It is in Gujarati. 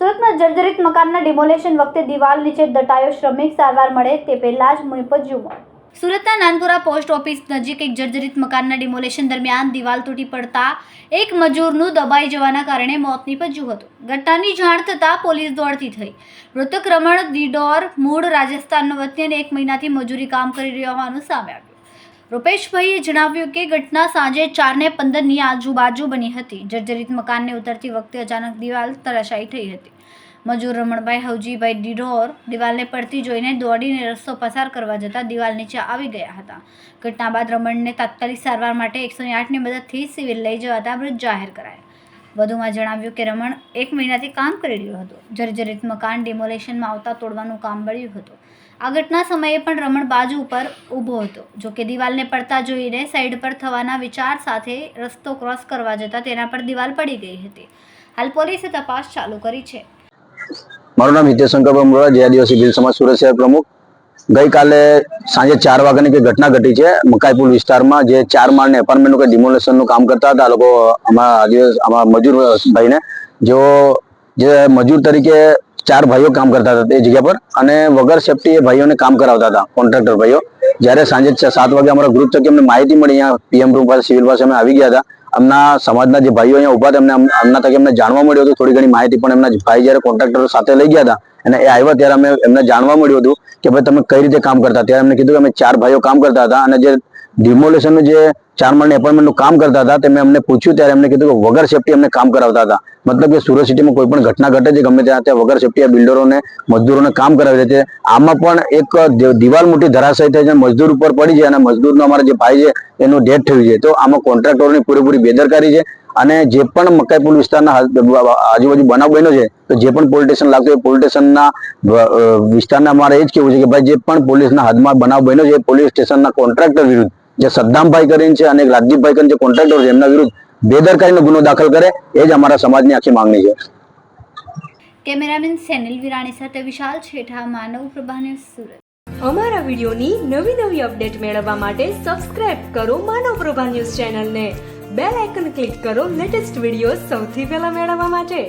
સુરતમાં જર્જરિત મકાનના ડિમોલેશન વખતે દિવાલ નીચે દટાયો શ્રમિક, સારવાર મળે તે પહેલા જ મોત સુરતના નાનપુરા પોસ્ટ ઓફિસ નજીક એક જર્જરિત મકાનના ડિમોલેશન દરમિયાન દિવાલ તૂટી પડતા એક મજૂરનું દબાઈ જવાના કારણે મોત નીપજ્યું હતું. ઘટનાની જાણ થતાં પોલીસ દોડતી થઈ. મૃતક રમણ, દિડોર, મૂળ રાજસ્થાનનો વતની અને એક મહિનાથી મજૂરી કામ કરી રહ્યો હોવાનું સામે આવ્યું. રૂપેશભાઈએ જણાવ્યું કે ઘટના સાંજે ચારને પંદરની આજુબાજુ બની હતી. જર્જરિત મકાનને ઉતરતી વખતે અચાનક દિવાલ તરાશાઈ થઈ હતી. મજૂર રમણભાઈ હવજીભાઈ ડિડોર દિવાલને પડતી જોઈને દોડીને રસ્તો પસાર કરવા જતાં દિવાલ નીચે આવી ગયા હતા. ઘટના બાદ રમણને તાત્કાલિક સારવાર માટે એકસો આઠની મદદથી સિવિલ લઈ જવાતા મૃત જાહેર કરાયા. વધુમાં જણાવ્યું કે રમણ એક મહિનાથી કામ કરી રહ્યો હતો. જર્જરિત મકાન ડિમોલેશનમાં આવતા તોડવાનું કામ મળ્યું હતું. આ ઘટના સમયે પણ રમણ બાજુ ઉપર ઊભો હતો. જો કે દિવાલને પડતા જોઈને સાઈડ પર થવાના વિચાર સાથે રસ્તો ક્રોસ કરવા જતાં તેના પર દિવાલ પડી ગઈ હતી. હાલ પોલીસે તપાસ ચાલુ કરી છે. મારું નામ હિતેશ શંકર બમરોડા, જે આદિવાસી ભીલ સમાજ સુરત શહેર પ્રમુખ. ગઈકાલે સાંજે ચાર વાગ્યાની કઈ ઘટના ઘટી છે? મકાઈપુર વિસ્તારમાં જે ચાર માળને એપાર્ટમેન્ટનું કઈ ડિમોલેશનનું કામ કરતા હતા લોકો અમારા આદિવાસી, અમારા મજૂર ભાઈને, જેઓ જે મજૂર તરીકે ચાર ભાઈઓ કામ કરતા હતા એ જગ્યા પર, અને વગર સેફટી એ ભાઈઓને કામ કરાવતા હતા કોન્ટ્રાક્ટર ભાઈઓ. જ્યારે સાંજે સાત વાગે અમારા ગ્રુપ થકી અમને માહિતી મળી, અહીંયા પીએમ રૂમ પાસે સિવિલ પાસે અમે આવી ગયા હતા. અમના સમાજના જે ભાઈઓ અહીંયા ઊભા હતા, એમને અમના તકે અમને જાણવા મળ્યું હતું, થોડી ઘણી માહિતી પણ એમના ભાઈ જ્યારે કોન્ટ્રાક્ટરો સાથે લઈ ગયા હતા, અને એ આવ્યા ત્યારે અમે એમને જાણવા મળ્યું હતું કે ભાઈ તમે કઈ રીતે કામ કરતા ત્યારે એમને કીધું કે અમે ચાર ભાઈઓ કામ કરતા હતા, અને જે ડિમોલેશનનું જે ચાર માળની એપાર્ટમેન્ટનું કામ કરતા હતા, તે મેં અમને પૂછ્યું ત્યારે એમને કીધું કે વગર સેફટી અમને કામ કરાવતા હતા. મતલબ કે સુરત સિટીમાં કોઈ પણ ઘટના ઘટે છે, ગમે ત્યાં ત્યાં વગર સેફટી આ બિલ્ડરોને મજદૂરોને કામ કરાવી છે, આમાં પણ એક દિવાલ મોટી ધરાશય થઈ છે, મજદૂર ઉપર પડી છે અને મજદૂરનો અમારા જે ભાઈ છે, એનું ડેથ થયું છે. તો આમાં કોન્ટ્રાક્ટરોની પૂરેપૂરી બેદરકારી છે અને જે પણ મકાઈપુર વિસ્તારના આજુબાજુ બનાવ બન્યો છે, તો જે પણ પોલીસ સ્ટેશન લાગતું હોય પોલીસ સ્ટેશનના વિસ્તારના અમારે એ જ કેવું છે કે ભાઈ, જે પણ પોલીસના હાથમાં બનાવ બન્યો છે પોલીસ સ્ટેશનના કોન્ટ્રાક્ટર વિરુદ્ધ જે સદ્દામભાઈ કરીને છે અને રાજદીપભાઈ કરીને જે કોન્ટ્રાક્ટર છે એમના વિરુદ્ધ બેદરકારીનો ગુનો દાખલ કરે એ જ અમારા સમાજની આખી માંગણી છે. કેમેરામેન સેનિલ વિરાણી સાથે વિશાલ છેઠા માનવ પ્રભા ન્યૂઝ સુરત. અમારા વિડીયોની નવી નવી અપડેટ મેળવવા માટે સબસ્ક્રાઇબ કરો માનવ પ્રભા ન્યૂઝ ચેનલને. બેલ આઇકન ક્લિક કરો લેટેસ્ટ વીડિયો સૌથી પહેલા મેળવવા માટે.